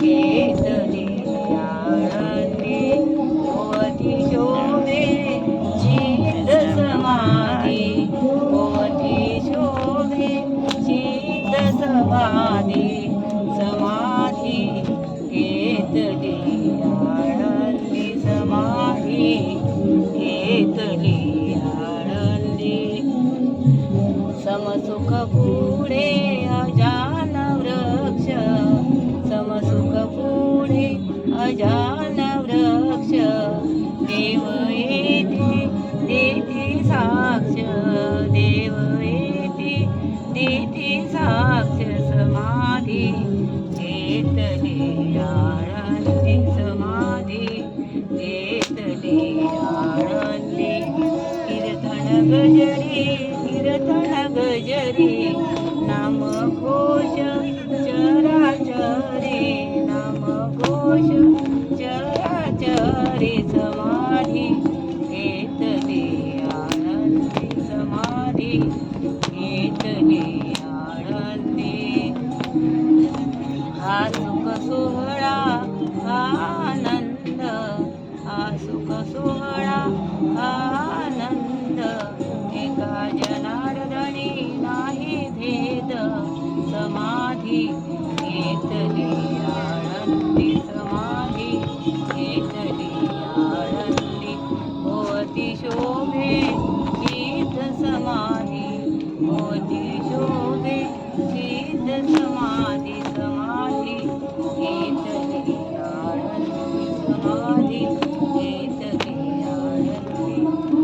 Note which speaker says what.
Speaker 1: घेतली आळंदी भोवती शोभे चित समाधी भोवती शोभे चित समाधी समाधी घेतली आळंदी समाधी घेतली आळंदी समसुख पुढे अजान वृक्ष देव येते देते साक्ष देव येते देते साक्ष समाधी घेतली आळंदी समाधी घेतली आळंदी. कीर्तन गजरी कीर्तन गजरी दोष चरे समाधी घेतले आळंदी समाधी घेतले आळंदी हा सुख आनंद हा सुख आनंद. एका जनार्दने नाही भेद समाधी